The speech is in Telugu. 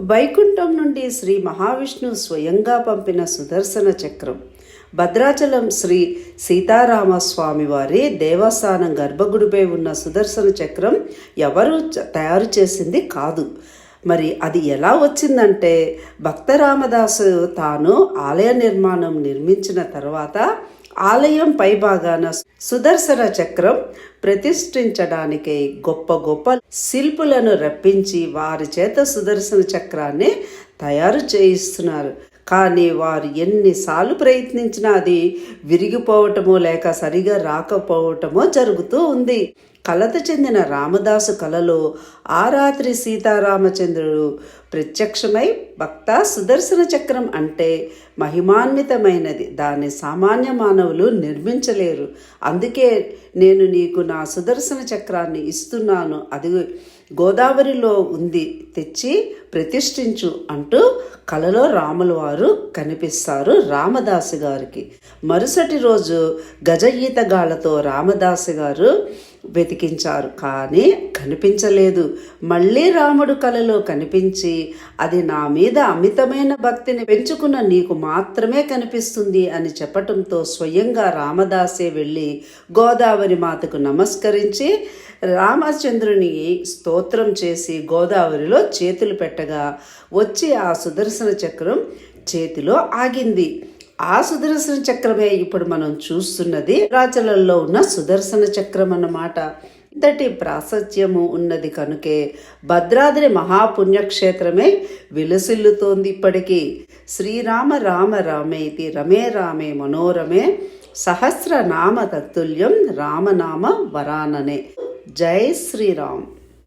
వైకుంఠం నుండి శ్రీ మహావిష్ణువు స్వయంగా పంపిన సుదర్శన చక్రం. భద్రాచలం శ్రీ సీతారామస్వామి వారి దేవస్థానం గర్భగుడిపై ఉన్న సుదర్శన చక్రం ఎవరు తయారు చేసింది కాదు. మరి అది ఎలా వచ్చిందంటే భక్త రామదాసు తాను ఆలయ నిర్మాణం నిర్మించిన తర్వాత ఆలయం పైభాగాన సుదర్శన చక్రం ప్రతిష్ఠించడానికి గొప్ప గొప్ప శిల్పులను రప్పించి వారి చేత సుదర్శన చక్రాన్ని తయారు చేయిస్తున్నారు. కానీ వారు ఎన్నిసార్లు ప్రయత్నించినా అది విరిగిపోవటమో లేక సరిగా రాకపోవటమో జరుగుతూ ఉంది. కలత చెందిన రామదాసు కలలో ఆ రాత్రి సీతారామచంద్రుడు ప్రత్యక్షమై భక్త సుదర్శన చక్రం అంటే మహిమాన్వితమైనది. దాన్ని సామాన్య మానవులు నిర్మించలేరు. అందుకే నేను నీకు నా సుదర్శన చక్రాన్ని ఇస్తున్నాను. అది గోదావరిలో ఉంది. తెచ్చి ప్రతిష్ఠించు అంటూ కలలో రాముల వారు కనిపిస్తారు రామదాసు గారికి. మరుసటి రోజు గజ ఈతగాళ్ళతో రామదాసు గారు వెతికించారు. కానీ కనిపించలేదు. మళ్ళీ రాముడు కలలో కనిపించి అది నా మీద అమితమైన భక్తిని పెంచుకున్న నీకు మాత్రమే కనిపిస్తుంది అని చెప్పటంతో స్వయంగా రామదాసే వెళ్ళి గోదావరి మాతకు నమస్కరించి రామచంద్రుని స్తోత్రం చేసి గోదావరిలో చేతులు పెట్టగా వచ్చి ఆ సుదర్శన చక్రం చేతిలో ఆగింది. ఆ సుదర్శన చక్రమే ఇప్పుడు మనం చూస్తున్నది. రాచలంలో ఉన్న సుదర్శన చక్రం అన్నమాట. ఇంతటి ప్రాశస్త్యము ఉన్నది కనుకే భద్రాద్రి మహాపుణ్యక్షేత్రమే విలసిల్లుతోంది ఇప్పటికీ. శ్రీరామ రామ రామేతి రమే రామే మనోరమే. సహస్రనామ తత్తుల్యం రామనామ వరాననే. జై శ్రీరామ్.